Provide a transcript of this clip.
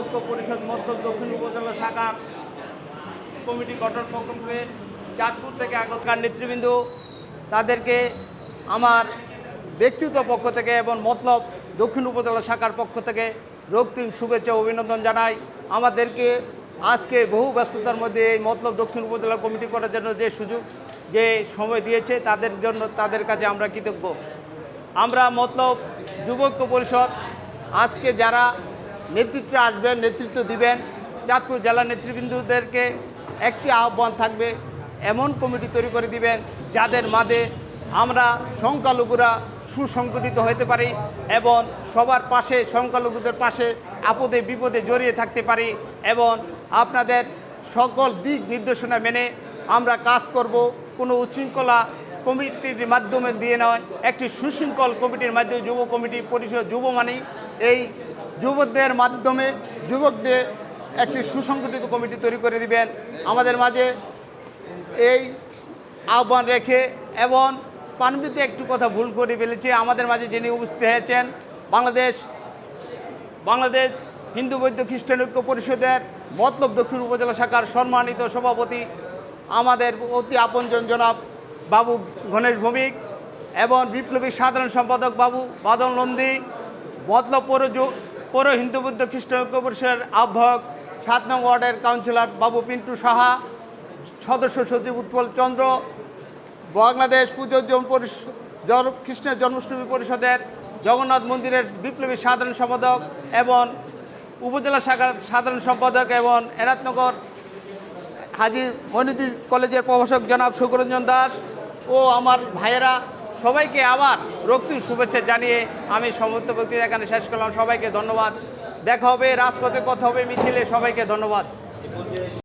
যুবৈক্য পরিষদ মধ্য দক্ষিণ উপজেলা শাখা কমিটি গঠন প্রকল্পে চাঁদপুর থেকে আগতকার নেতৃবৃন্দ, তাদেরকে আমার ব্যক্তিগত পক্ষ থেকে এবং মতলব দক্ষিণ উপজেলা শাখার পক্ষ থেকে রক্তিম শুভেচ্ছা অভিনন্দন জানাই। আমাদেরকে আজকে বহু ব্যস্ততার মধ্যে এই মতলব দক্ষিণ উপজেলা কমিটি করার জন্য যে সুযোগ, যে সময় দিয়েছে, তাদের জন্য তাদের কাছে আমরা কৃতজ্ঞ। আমরা মতলব যুবক্য পরিষদ, আজকে যারা নেতৃত্বে আসবেন, নেতৃত্ব দিবেন। চাঁদপুর জেলা নেতৃবৃন্দদেরকে একটি আহ্বান থাকবে, এমন কমিটি তৈরি করে দিবেন যাদের মাঝে আমরা সংখ্যালঘুরা সুসংগঠিত হতে পারি এবং সবার পাশে, সংখ্যালঘুদের পাশে আপদে বিপদে জড়িয়ে থাকতে পারি এবং আপনাদের সকল দিক নির্দেশনা মেনে আমরা কাজ করব। কোনো উচ্ছৃঙ্খলা কমিটির মাধ্যমে দিয়ে নয়, একটি সুশৃঙ্খল কমিটির মাধ্যমে যুব কমিটি, পরিষদ, যুব মানি এই যুবকদের মাধ্যমে যুবকদের একটি সুসংগঠিত কমিটি তৈরি করে দিবেন। আমাদের মাঝে এই আহ্বান রেখে এবং পানবিতে একটু কথা ভুল করে ফেলেছি। আমাদের মাঝে যিনি উপস্থিত হয়েছেন, বাংলাদেশ বাংলাদেশ হিন্দু বৈদ্য খ্রিস্টান ঐক্য পরিষদের মতলব দক্ষিণ উপজেলা শাখার সম্মানিত সভাপতি, আমাদের অতি আপনজন জনাব বাবু গণেশ ভৌমিক এবং বিপ্লবী সাধারণ সম্পাদক বাবু বাদল নন্দী, মতলব পৌর পৌর হিন্দু বৌদ্ধ খ্রিস্টান ঐক্য পরিষদের আহ্বায়ক, সাত নং ওয়ার্ডের কাউন্সিলর বাবু পিন্টু সাহা, সদস্য সচিব উৎপল চন্দ্র, বাংলাদেশ পুজো জন কৃষ্ণের জন্মাষ্টমী পরিষদের জগন্নাথ মন্দিরের বিপ্লবী সাধারণ সম্পাদক এবং উপজেলা শাখার সাধারণ সম্পাদক এবং এরাতনগর হাজি মনিদি কলেজের প্রভাষক জনাব সুকরঞ্জন দাস ও আমার ভাইয়েরা সবাইকে আবার রক্তিম শুভেচ্ছা জানিয়ে আমি সমস্ত বক্তৃতা এখানে শেষ করলাম। সবাইকে ধন্যবাদ। দেখা হবে, রাজপথে কথা হবে, মিছিলে সবাইকে ধন্যবাদ।